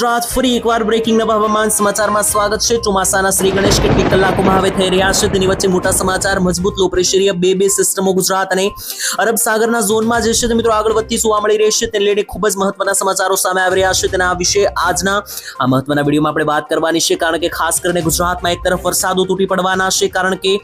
ગુજરાત ફરી એકવાર બ્રેકિંગ નવા હવામાન સમાચારમાં સ્વાગત છે. ચોમાસાના શ્રી ગણેશ કેટલીક કલાકોમાં હવે થઈ રહ્યા છે. તેની વચ્ચે મોટા સમાચાર, મજબૂત લો પ્રેશરીય બે બે સિસ્ટમો ગુજરાત અને અરબ સાગરના ઝોનમાં જે છે તે મિત્રો આગળ વધતી જોવા મળી રહી છે. તેને લઈને ખૂબ જ મહત્વના સમાચારો સામે આવી રહ્યા છે. તેના વિશે આજના આ મહત્વના વિડીયોમાં આપણે વાત કરવાની છે. કારણ કે ખાસ કરીને ગુજરાતમાં એક તરફ વરસાદો તૂટી પડવાના છે. કારણ કે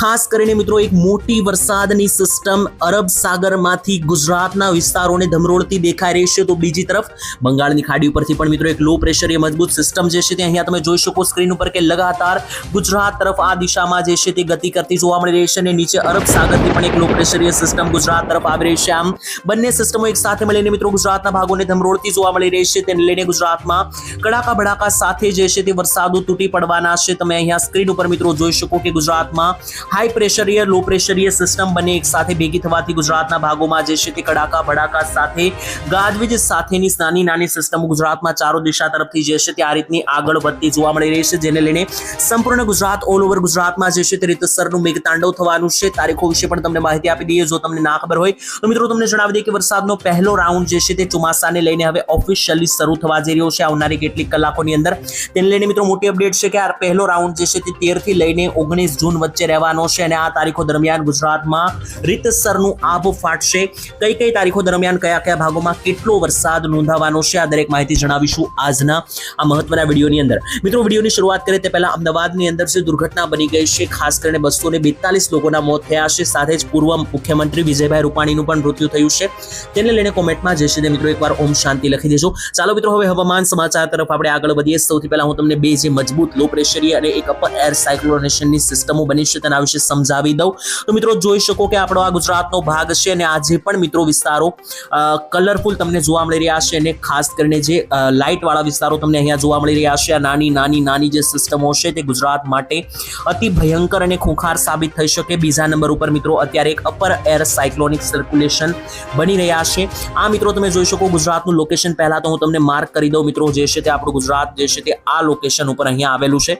ખાસ કરીને મિત્રો એક મોટી વરસાદની સિસ્ટમ અરબ સાગરમાંથી ગુજરાતના વિસ્તારોને ધમરોળતી દેખાઈ રહી છે. તો બીજી તરફ બંગાળની ખાડી ઉપરથી પણ મિત્રો એક લો પ્રેશરીય મજબૂત સિસ્ટમ જે છે તે અહીંયા તમે જોઈ શકો સ્ક્રીન ઉપર કે લગાતાર ગુજરાત તરફ આ દિશામાં જે છે તે ગતિ કરતી જોવા મળી રહી છે અને નીચે અરબ સાગરથી પણ એક લો પ્રેશરીય સિસ્ટમ ગુજરાત તરફ આવી રહી છે. આમ બંને સિસ્ટમો એક સાથે મળીને મિત્રો ગુજરાતના ભાગોને ધમરોળતી જોવા મળી રહી છે. તેને લઈને ગુજરાતમાં કડાકા ભડાકા સાથે જે છે તે વરસાદો તૂટી પડવાના છે. તમે અહીંયા સ્ક્રીન ઉપર મિત્રો જોઈ શકો કે ગુજરાતમાં હાઈ પ્રેશરીય લો પ્રેશરીય સિસ્ટમ બંને એક સાથે ભેગી થવાથી ગુજરાતના ભાગોમાં જે છે તે કડાકા ભડાકા સાથે ગાજવીજ સાથેની નાની નાની સિસ્ટમો ગુજરાતમાં ચારો દિશા તરફથી જે છે તે આ રીતની આગળ વધતી જોવા મળી રહી છે, જેને લઈને સંપૂર્ણ ગુજરાત ઓલ ઓવર ગુજરાતમાં જે છે તે રીતસરનું મેઘતાંડવ થવાનું છે. તારીખો વિશે પણ તમને માહિતી આપી દઈએ, જો તમને ના ખબર હોય, તો મિત્રો તમને જણાવી દઈએ કે વરસાદનો પહેલો રાઉન્ડ જે છે તે ચોમાસાને લઈને હવે ઓફિશિયલી શરૂ થવા જઈ રહ્યો છે. આવનારી કેટલીક કલાકોની અંદર તેને લઈને મિત્રો મોટી અપડેટ છે કે આ પહેલો રાઉન્ડ જે છે તે તેરથી લઈને ઓગણીસ જૂન વચ્ચે રહેવાનો છે અને આ તારીખો દરમિયાન ગુજરાતમાં રીતસરનું આભ ફાટશે. કઈ કઈ તારીખો દરમિયાન કયા કયા ભાગોમાં કેટલો વરસાદ નોંધાવાનો છે આ દરેક માહિતી જણાવીશું. આજના આ મહત્વના વિડીયોની અંદર. મિત્રો, વિડીયોની શરૂઆત કરીએ તે પહેલા અમદાવાદની અંદર જે દુર્ઘટના બની ગઈ છે, ખાસ કરીને બસો ને બેતાલીસ લોકોના મોત થયા છે. સાથે જ પૂર્વ મુખ્યમંત્રી વિજયભાઈ રૂપાણીનું પણ મૃત્યુ થયું છે. તેને લઈને કોમેન્ટમાં જે છે તે મિત્રો એકવાર ઓમ શાંતિ લખી દેજો. ચાલો મિત્રો, હવે હવામાન સમાચાર તરફ આપણે આગળ વધીએ. સૌથી પહેલા હું તમને બે જે મજબૂત લો પ્રેશરી અને એક અપર એર સાયક્લોનેશનની સિસ્ટમો બની છે તેના વિશે સમજાવી દઉં. તો મિત્રો, જોઈ શકો કે આપણો આ ગુજરાતનો ભાગ છે અને આજે પણ મિત્રો વિસ્તારો કલરફુલ તમને જોવા મળી રહ્યા છે અને ખાસ કરીને જે લાઇટ વાળા વિસ્તારો તમને અહીંયા જોવા મળી રહ્યા છે. નાની નાની નાની જે સિસ્ટમો છે તે ગુજરાત માટે અતિ ભયંકર અને ખૂંખાર સાબિત થઈ શકે. બીજા નંબર ઉપર મિત્રો અત્યારે એક અપર એર સાયક્લોનિક સર્ક્યુલેશન બની રહ્યા છે. આ મિત્રો તમે જોઈ શકો ગુજરાતનું લોકેશન પહેલા તો હું તમને માર્ક કરી દઉં મિત્રો જે છે તે આપણું ગુજરાત જે છે તે આ લોકેશન ઉપર અહીંયા આવેલું છે.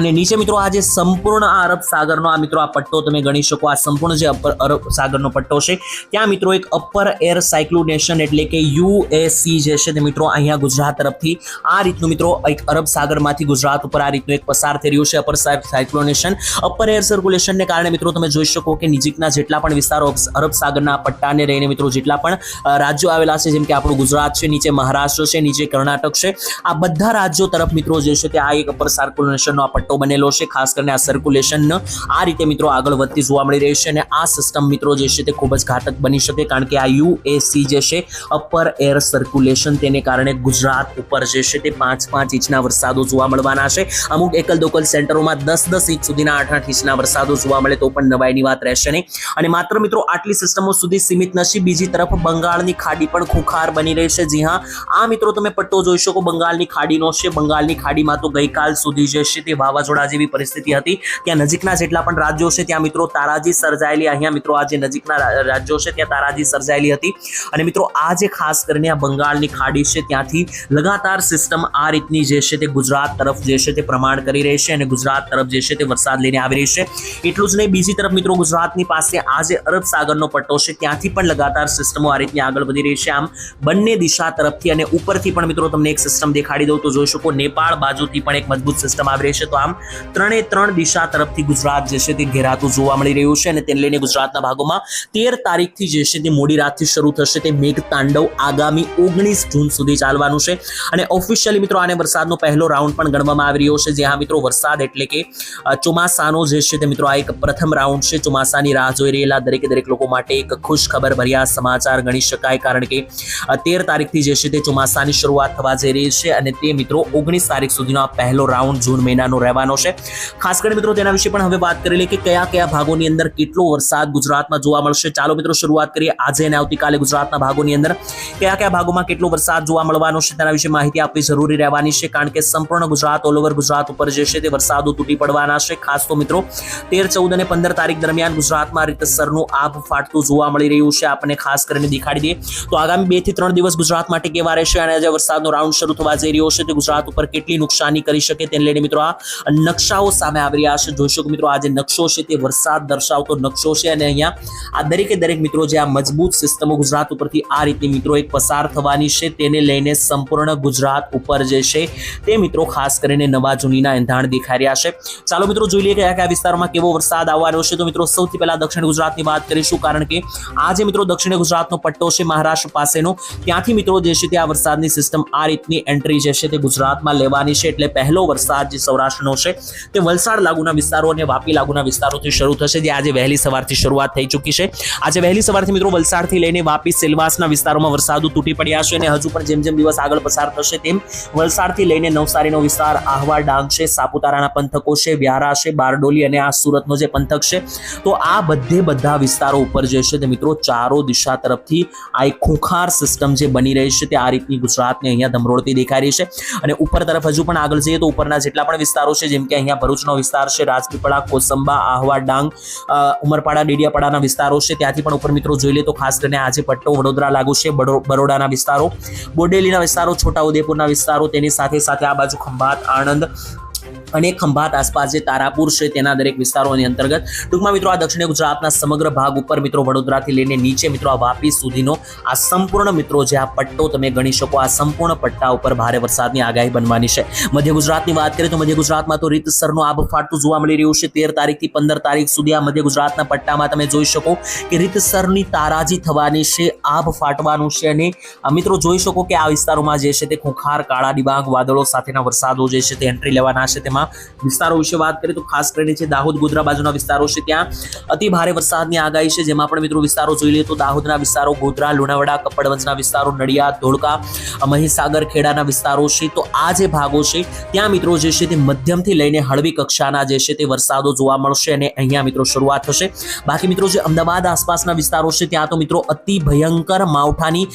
અને નીચે મિત્રો આ જે સંપૂર્ણ આ અરબ સાગરનો આ મિત્રો આ પટ્ટો તમે ગણી શકો, આ સંપૂર્ણ જે અપર અરબ સાગરનો પટ્ટો છે, ત્યાં મિત્રો એક અપર એર સાયક્લોનેશન એટલે કે યુએસી જે છે તે મિત્રો અહીંયા ગુજરાત તરફથી આ રીતનું મિત્રો એક અરબ સાગરમાંથી ગુજરાત ઉપર આ રીતનું એક પસાર થઈ રહ્યું છે, અપર સાયક્લોનેશન. અપર એર સર્ક્યુલેશનને કારણે મિત્રો તમે જોઈ શકો કે નજીકના જેટલા પણ વિસ્તારો અરબ સાગરના પટ્ટાને રહીને મિત્રો જેટલા પણ રાજ્યો આવેલા છે, જેમ કે આપણું ગુજરાત છે, નીચે મહારાષ્ટ્ર છે, નીચે કર્ણાટક છે, આ બધા રાજ્યો તરફ મિત્રો જે છે તે આ એક અપર સર્ક્યુલેશનનો આ બનેલો છે, ખાસ કરીને આ સર્ક્યુલેશન આ રીતે મિત્રો આગળ વધતી જોવા મળી રહી છે અને આ સિસ્ટમ મિત્રો જે છે તે ખૂબ જ ઘાતક બની શકે કારણ કે આ યુએસી જે છે અપર એર સર્ક્યુલેશન તેને કારણે ગુજરાત ઉપર જે છે તે પાંચ પાંચ ઇંચના વરસાદો જોવા મળવાના છે. અમુક એકલ દોકલ સેન્ટરોમાં દસ દસ ઇંચ સુધીના આઠ આઠ ઇંચના વરસાદો જોવા મળે તો પણ નવાઈની વાત રહેશે નહીં. અને માત્ર મિત્રો આટલી સિસ્ટમો સુધી સીમિત નથી બીજી તરફ બંગાળની ખાડી પણ ખુખાર બની રહી છે. જી હા, આ મિત્રો તમે પટ્ટો જોઈ શકો, બંગાળની ખાડીનો છે. બંગાળની ખાડીમાં તો ગઈકાલ સુધી જે છે તે વાવાઝોડા જેવી પરિસ્થિતિ હતી. ત્યાં નજીકના જેટલા પણ રાજ્યો છે, ત્યાં મિત્રો તારાજી સર્જાયેલી. અહીંયા મિત્રો આ નજીકના રાજ્યો છે, ત્યાં તારાજી સર્જાયેલી હતી. અને મિત્રો આ જે ખાસ કરીને આ બંગાળની ખાડી છે, ત્યાંથી લગાતાર સિસ્ટમ આ રીતની જે છે તે ગુજરાત તરફ જે છે તે પ્રમાણ કરી રહી છે અને ગુજરાત તરફ જે છે તે વરસાદ લઈને આવી રહી છે. એટલું જ નહીં, બીજી તરફ મિત્રો ગુજરાતની પાસે આ જે અરબ સાગરનો પટ્ટો છે, ત્યાંથી પણ લગાતાર સિસ્ટમો આ રીતની આગળ વધી રહી છે. આમ બંને દિશા તરફથી અને ઉપરથી પણ મિત્રો તમને એક સિસ્ટમ દેખાડી દઉં તો જોઈ શકો, નેપાળ બાજુથી પણ એક મજબૂત સિસ્ટમ આવી રહી છે. તો આમ ત્રણે ત્રણ દિશા તરફથી ગુજરાત જે છે તે ઘેરાતું જોવા મળી રહ્યું છે અને તેને લઈને ગુજરાતના ભાગોમાં તેર તારીખથી જે છે તે મોડી રાતથી શરૂ થશે તે મેઘ તાંડવ આગામી ઓગણીસ જૂન સુધી ચાલવાનું છે. અને ઓફિશિયલી મિત્રો આને વરસાદનો પહેલો રાઉન્ડ પણ ગણવામાં આવી રહ્યો છે. જ્યાં મિત્રો વરસાદ એટલે કે ચોમાસાનો જે છે તે મિત્રો આ એક પ્રથમ રાઉન્ડ છે. ચોમાસાની રાહ જોઈ રહેલા દરેકે દરેક લોકો માટે એક ખુશ ખબર ભર્યા સમાચાર ગણી શકાય કારણ કે તેર તારીખથી જે છે તે ચોમાસાની શરૂઆત થવા જઈ રહી છે અને તે મિત્રો ઓગણીસ તારીખ સુધીનો આ પહેલો રાઉન્ડ જૂન મહિનાનો રહેવાનો છે. ખાસ કરીને મિત્રો તેના વિશે પણ હવે વાત કરી લઈએ કે કયા કયા ભાગોની અંદર કેટલો વરસાદ ગુજરાતમાં જોવા મળશે. ચાલો મિત્રો શરૂઆત કરીએ આજે અને આવતીકાલે ગુજરાતના ભાગોની અંદર કયા કયા ભાગોમાં કેટલો વરસાદ જોવા મળવાનો છે તેના વિશે માહિતી આપવી જરૂરી રહેવાની છે કારણ કે સંપૂર્ણ ગુજરાત ઓલ ઓવર ગુજરાત ઉપર જે છે તે વરસાદો તૂટી પડવાના છે. ખાસ તો મિત્રો તેર, ચૌદ અને પંદર તારીખ દરમિયાન ગુજરાતમાં રીતસરનું આભ ફાટતું જોવા મળી રહ્યું છે. આપણને ખાસ કરીને દેખાડી દઈએ તો આગામી બેથી ત્રણ દિવસ ગુજરાત માટે કેવા રહેશે અને આજે વરસાદનો રાઉન્ડ શરૂ થવા જઈ રહ્યો છે. તે ગુજરાત ઉપર કેટલી નુકસાની કરી શકે તેને લઈને મિત્રો આ નકશાઓ સામે આવી રહ્યા છે. જોઈ શકો મિત્રો, આ જે નકશો છે તે વરસાદ દર્શાવતો નકશો છે અને અહીંયા આ દરેકે દરેક મિત્રો જે આ મજબૂત સિસ્ટમો ગુજરાત ઉપરથી આ રીતની મિત્રો એક પસાર થવાની છે તેને લઈને સંપૂર્ણ ગુજરાત ઉપર જે છે તે મિત્રો ખાસ કરીને નવા જૂનીના એંધાણ દેખાઈ રહ્યા છે. ચાલો મિત્રો, જોઈ લઈએ કે કયા કયા વિસ્તારમાં કેવો વરસાદ આવવાનો છે. તો મિત્રો, સૌથી પહેલા દક્ષિણ ગુજરાતની વાત કરીશું કારણ કે આ જે મિત્રો દક્ષિણ ગુજરાતનો પટ્ટો છે મહારાષ્ટ્ર પાસેનો, ત્યાંથી મિત્રો જે છે તે આ વરસાદની સિસ્ટમ આ રીતની એન્ટ્રી જે છે તે ગુજરાતમાં લેવાની છે. એટલે પહેલો વરસાદ જે સૌરાષ્ટ્રનો છે તે વલસાડ લાગુના વિસ્તારો અને વાપી લાગુના વિસ્તારોથી શરૂ થશે, જે આજે વહેલી સવારથી શરૂઆત થઈ ચૂકી છે. આજે વહેલી સવારથી મિત્રો વલસાડથી લઈને વાપી, સેલવાસના વિસ્તારોમાં વરસાદો તૂટી પડ્યા છે અને હજુ પણ જેમ જેમ દિવસ આગળ પસાર થશે તેમ વલસાડથી લઈને નવસારીનો વિસ્તાર આહવા ડાંગ છે, સાપુતારાના પંથકો છે, વ્યારા છે, બારડોલી અને આ સુરતનો જે પંથક છે, તો આ બધે બધા વિસ્તારો ઉપર જે છે તે મિત્રો ચારો દિશા તરફથી આ એક ખૂંખાર સિસ્ટમ જે બની રહી છે તે આ રીતની ગુજરાતને અહીંયા ધમરોળતી દેખાઈ રહી છે. અને ઉપર તરફ હજુ પણ આગળ જઈએ તો ઉપરના જેટલા પણ વિસ્તારો છે, જેમ કે અહીંયા ભરૂચનો વિસ્તાર છે, રાજપીપળા, કોસંબા, આહવા, ડાંગ ઉમરપાડા, ડેડિયાપાડાના વિસ્તારો છે. ત્યાંથી પણ ઉપર મિત્રો જોઈ લે તો ખાસ કરીને આજે પટ્ટો, વડોદરા લાગુ છે બરોડાના વિસ્તારો. બોડેલીના વિસ્તારો છોટાઉદેપુરના વિસ્તારો, તેની સાથે સાથે આ બાજુ ખંભાત, આણંદ અને ખંભાત આસપાસ જે તારાપુર છે તેના દરેક વિસ્તારોની અંતર્ગત. ટૂંકમાં મિત્રો, આ દક્ષિણ ગુજરાતના સમગ્ર ભાગ ઉપર મિત્રો વડોદરાથી લઈને નીચે મિત્રો, આ વાપી સુધીનો આ સંપૂર્ણ મિત્રો જે આ પટ્ટો તમે ગણી શકો, આ સંપૂર્ણ પટ્ટા ઉપર ભારે વરસાદની આગાહી બનવાની છે. મધ્ય ગુજરાતની વાત કરીએ તો મધ્ય ગુજરાતમાં તો રીતસરનું આબ ફાટતું જોવા મળી રહ્યું છે. તેર તારીખથી પંદર તારીખ સુધી આ મધ્ય ગુજરાતના પટ્ટામાં તમે જોઈ શકો કે રીતસરની તારાજી થવાની છે આભ ફાટવાનું છે અને મિત્રો જોઈ શકો કે આ વિસ્તારોમાં જે છે તે ખુંખાર, કાળા ડિબાંગ, વાદળો સાથેના વરસાદો જે છે તે એન્ટ્રી લેવાના છે. તેમાં વિસ્તારો વિશે વાત કરીએ તો ખાસ કરીને છે દાહોદ ગોધરા બાજુના વિસ્તારો છે ત્યાં અતિ ભારે વરસાદની આગાહી છે. જેમાં પણ મિત્રો વિસ્તારો જોઈ લઈએ તો દાહોદના વિસ્તારો ગોધરા, લુણાવાડા, કપડવંજના વિસ્તારો, નડિયાદ, ધોળકા, મહીસાગર, ખેડાના વિસ્તારો છે. તો આ જે ભાગો છે, ત્યાં મિત્રો જે છે તે મધ્યમથી લઈને હળવી કક્ષાના જે છે તે વરસાદો જોવા મળશે અને અહીંયા મિત્રો શરૂઆત થશે. બાકી મિત્રો જે અમદાવાદ આસપાસના વિસ્તારો છે, ત્યાં તો મિત્રો અતિ ભયંકર માવઠાની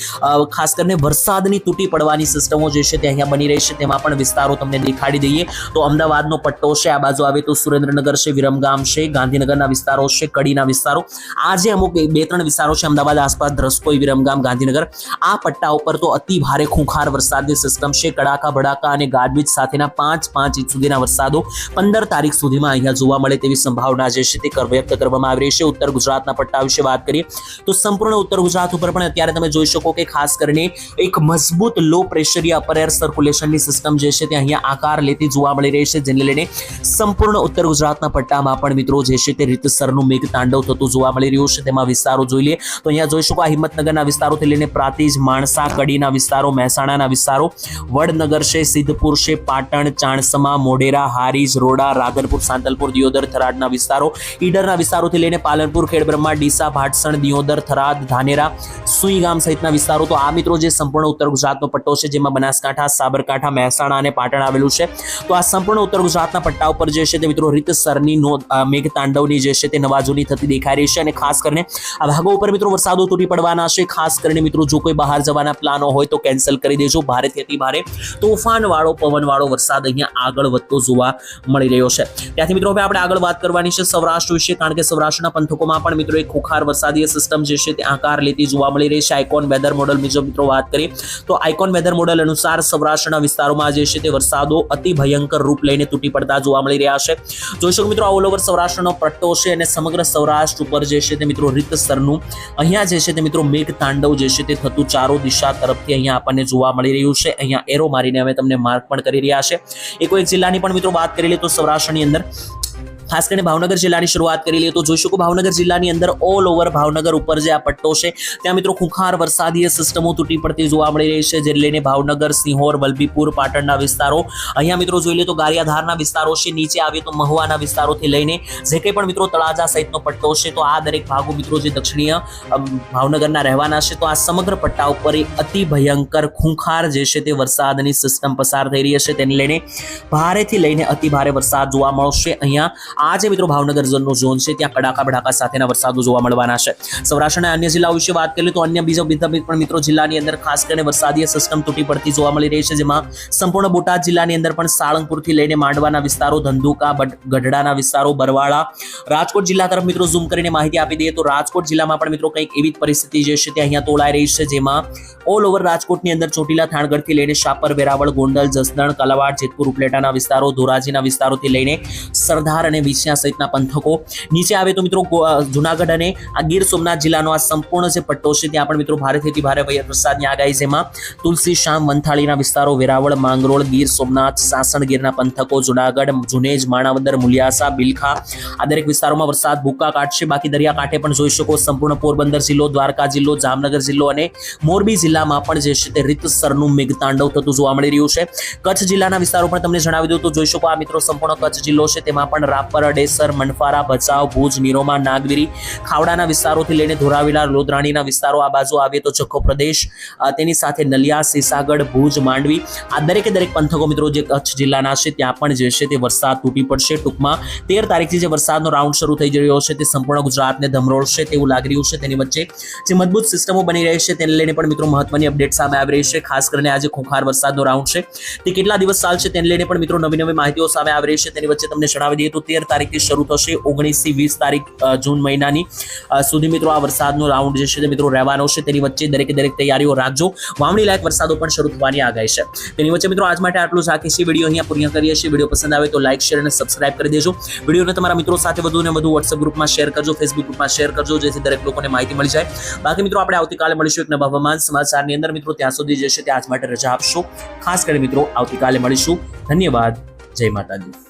ખાસ કરીને વરસાદની તૂટી પડવાની સિસ્ટમો જે છે તે અહીંયા બની રહી છે. તેમાં પણ વિસ્તારો તમને દેખાડી દઈએ. તો અમદાવાદનો પટ્ટો છે, આ બાજુ આવે તો સુરેન્દ્રનગર છે, વિરમગામ છે, ગાંધીનગરના વિસ્તારો છે, કડીના વિસ્તારો. આ જે અમુક બે ત્રણ વિસ્તારો છે, અમદાવાદ આસપાસ ધ્રસ્કોઈ વિરમગામ, ગાંધીનગર, આ પટ્ટા ઉપર તો અતિ ભારે ખૂંખાર વરસાદની સિસ્ટમ છે. કડાકા, ભડાકા અને ગાજવીજ સાથેના પાંચ પાંચ ઇંચ સુધીના વરસાદો પંદર તારીખ સુધીમાં અહીંયા જોવા મળે તેવી સંભાવના જે છે તે વ્યક્ત કરવામાં આવી રહી છે. ઉત્તર ગુજરાતના પટ્ટા વિશે વાત કરીએ તો સંપૂર્ણ ઉત્તર ગુજરાત ઉપર પણ અત્યારે તમે જોઈ શકો કે ખાસ કરીને એક મજબૂત લો પ્રેશરીય અપર એર સર્ક્યુલેશનની સિસ્ટમ જે છે તે અહીંયા આકાર લેતી જોવા મળી રહી છે. જેને લઈને સંપૂર્ણ ઉત્તર ગુજરાતના પટ્ટામાં પણ મિત્રો જે છે તે રીતસરનું મેઘ તાંડવ થતું જોવા મળી રહ્યું છે. તેમાં વિસ્તારો જોઈ લઈએ તો અહીંયા જોઈ શકો આ હિંમતનગરના વિસ્તારોથી લઈને પ્રાતિજ, માણસા, કડીના વિસ્તારો, મહેસાણાના વિસ્તારો, વડનગર છે, સિદ્ધપુર છે, પાટણ, ચાણસમા, મોઢેરા, હારીજ, રોડા, રાધનપુર, સાંતલપુર, દિયોદર, થરાદના વિસ્તારો. ઈડરના વિસ્તારોથી લઈને પાલનપુર, ખેડબ્રહ્મા, ડીસા, ભાટસણ, દિયોદર, થરાદ, ધાનેરા, સુઈગામ સહિતના વિસ્તારો. તો આ મિત્રો જે સંપૂર્ણ ઉત્તર ગુજરાતનો પટ્ટો છે, જેમાં બનાસકાંઠા, સાબરકાંઠા, મહેસાણા અને પાટણ આવેલું છે. તો આ સંપૂર્ણ ઉત્તર ગુજરાતના પટ્ટા ઉપર જે છે તે મિત્રો રીતસરની નો અ, મેઘ તાંડવની જે છે તે નવાજોની થતી દેખાઈ રહી છે અને ખાસ કરીને આ ભાગો ઉપર મિત્રો વરસાદો તૂટી પડવાના છે. ખાસ કરીને મિત્રો જો કોઈ બહાર જવાના પ્લાનો હોય તો કેન્સલ કરી દેજો. ભારેથી અતિ ભારે તોફાનવાળો પવનવાળો પવન વાળો વરસાદ અહીંયા આગળ વધતો જોવા મળી રહ્યો છે. ત્યાંથી મિત્રો હવે આપણે આગળ વાત કરવાની છે સૌરાષ્ટ્ર વિશે કારણ કે સૌરાષ્ટ્રના પંથકોમાં પણ મિત્રો એક ખુખાર વરસાદીય સિસ્ટમ જે છે તે આકાર લેતી જોવા મળી રહી છે. આઇકોન વેધર મોડલ મુજબ મિત્રો વાત કરીએ તો આઇકોન વેધર મોડલ અનુસાર સૌરાષ્ટ્રના વિસ્તારોમાં જે છે તે વરસાદો અતિ ભયંકર રૂપ લઈને તૂટી પડતા જોવા મળી રહ્યા છે. જોઈ શકો મિત્રો ઓલ ઓવર સૌરાષ્ટ્રનો પટ્ટો છે અને સમગ્ર સૌરાષ્ટ્ર ઉપર જે છે તે મિત્રો રીતસરનું અહીંયા જે છે તે મિત્રો મેઘ તાંડવ જે છે તે થતું ચારો દિશા તરફથી અહીંયા આપણને જોવા મળી રહ્યું છે. અહીંયા એરો મારીને અમે તમને માર્ક પણ કરી રહ્યા છે. એક જિલ્લાની પણ મિત્રો વાત કરી લઈએ તો સૌરાષ્ટ્રની અંદર ખાસ કરીને ભાવનગર જિલ્લાની શરૂઆત કરી લઈએ તો જોઈ શકો ભાવનગર જિલ્લાની અંદર ઓલ ઓવર ભાવનગર ઉપર જે આ પટ્ટો છે, ત્યાં મિત્રો ખુખાર વરસાદીય સિસ્ટમો તૂટી પડતી જોવા મળી રહી છે જેને લઈને ભાવનગર, સિંહોર, વલભીપુર, પાટણના વિસ્તારો. અહીંયા મિત્રો જોઈ લે તો ગારિયાધારના વિસ્તારો છે, નીચે આવે તો મહુવાના વિસ્તારોથી લઈને જે કંઈ પણ મિત્રો તળાજા સહિતનો પટ્ટો છે, તો આ દરેક ભાગો મિત્રો જે દક્ષિણીય ભાવનગરના રહેવાના છે, તો આ સમગ્ર પટ્ટા ઉપર અતિ ભયંકર ખૂંખાર જે છે તે વરસાદની સિસ્ટમ પસાર થઈ રહી છે તેને લઈને ભારેથી લઈને અતિ ભારે વરસાદ જોવા મળશે. અહીંયા આ જે મિત્રો ભાવનગર ઝોનનો ઝોન છે, ત્યાં કડાકા બડાકા સાથેના વરસાદો જોવા મળવાના છે. સૌરાષ્ટ્રના અન્ય જિલ્લાઓ વિશે વાત કરીએ તો અન્ય બીજા બીજા પણ મિત્રો જિલ્લાની અંદર ખાસ કરીને વરસાદીય સિસ્ટમ તૂટી પડતી જોવા મળી રહી છે, જેમાં સંપૂર્ણ બોટાદ જિલ્લાની અંદર પણ સાળંગપુરથી લઈને માંડવાના વિસ્તારો, ધંધુકા ગઢડાના વિસ્તારો, બરવાળા, રાજકોટ જિલ્લા તરફ મિત્રો ઝૂમ કરીને માહિતી આપી દઈએ તો રાજકોટ જિલ્લામાં પણ મિત્રો કંઈક એવી પરિસ્થિતિ જે છે તે અહીંયા તોળાઈ રહી છે, જેમાં ઓલ ઓવર રાજકોટની અંદર ચોટીલા, થાણગઢથી લઈને શાપર, વેરાવળ, ગોંડલ, જસદણ, કલાવાડ, જેતપુર, ઉપલેટાના વિસ્તારો, ધોરાજીના વિસ્તારોથી લઈને સરદાર અને વિછિયા સહિતના પંથકો. નીચે આવે તો મિત્રો જુનાગઢ અને આ ગીર સોમનાથ જિલ્લાનો આ સંપૂર્ણ જે પટ્ટો છે, ત્યાં પણ મિત્રો ભારેથી ભારે વરસાદની આગાહી જેમાં તુલસી, શામ, વંથાળીના વિસ્તારો, વેરાવળ, માંગરોળ, ગીર સોમનાથ, સાસણ ગીરના પંથકો, જુનાગઢ જુનેજ માણાવદર, મુલિયાસા, બિલખા આ દરેક વિસ્તારોમાં વરસાદ ભૂકા કાઢશે. બાકી દરિયાકાંઠે પણ જોઈ શકો સંપૂર્ણ પોરબંદર જિલ્લો, દ્વારકા જિલ્લો, જામનગર જિલ્લો અને મોરબી જિલ્લામાં પણ જે છે તે રીતસરનું મેઘતાંડવ થતું જોવા મળી રહ્યું છે. કચ્છ જિલ્લાના વિસ્તારો પણ તમને જણાવી દઉં તો જોઈ શકો આ મિત્રો સંપૂર્ણ કચ્છ જિલ્લો છે. તેમાં પણ રાપર અડેસર મનફારા ભચાઉ, ભુજ, નિરોમા, નાગવીરી, ખાવડાના વિસ્તારોથી લઈને ધોરાવીલા, લોધરાણીના વિસ્તારો આ બાજુ આવે તો ચક્કો પ્રદેશ તેની સાથે નલિયા, સીસાગઢ, ભુજ, માંડવી, આ દરેકે દરેક પંથકો મિત્રો જે કચ્છ જિલ્લાના છે ત્યાં પણ જે છે તે વરસાદ તૂટી પડશે. ટૂંકમાં તેર તારીખથી જે વરસાદનો રાઉન્ડ શરૂ થઈ રહ્યો છે તે સંપૂર્ણ ગુજરાતને ધમરોળશે તેવું લાગી રહ્યું છે. તેની વચ્ચે જે મજબૂત સિસ્ટમો બની રહી છે તેને લઈને પણ મિત્રો મહત્વની અપડેટ સામે આવી રહી છે. ખાસ કરીને આજે ખોખાર વરસાદનો રાઉન્ડ છે. તે કેટલા દિવસ ચાલશે તેને લઈને પણ મિત્રો નવી નવી માહિતીઓ સામે આવી રહી છે. તેની વચ્ચે તમને જણાવી દઈએ તો તેર તારીખથી શરૂ થશે ઓગણીસથી વીસ તારીખ જૂન મહિનાની. સુધી મિત્રો આ વરસાદનો રાઉન્ડ જે છે તે મિત્રો રહેવાનો છે. તેની વચ્ચે દરેકે દરેક તૈયારીઓ રાખજો. વાવણી લાયક વરસાદો પણ શરૂ થવાની આગાહી છે. તેની વચ્ચે મિત્રો આજ માટે આટલું જ રાખીએ છીએ. વીડિયો અહીંયા પૂર્ણ કરીએ છીએ. વીડિયો પસંદ આવે તો લાઇક શેર અને સબસ્ક્રાઇબ કરી દેજો. વિડીયોને તમારા મિત્રો સાથે વધુ ને વધુ વોટ્સઅપ ગ્રુપમાં શેર કરજો ફેસબુક ગ્રુપમાં શેર કરજો, જેથી દરેક લોકોને માહિતી મળી જાય. બાકી મિત્રો આપણે આવતીકાલે મળીશું એક નવા હવામાન સમાચારની અંદર. મિત્રો ત્યાં સુધી જે છે તે આજ માટે રજા આપશો. ખાસ કરીને મિત્રો આવતીકાલે મળીશું. ધન્યવાદ. જય માતાજી.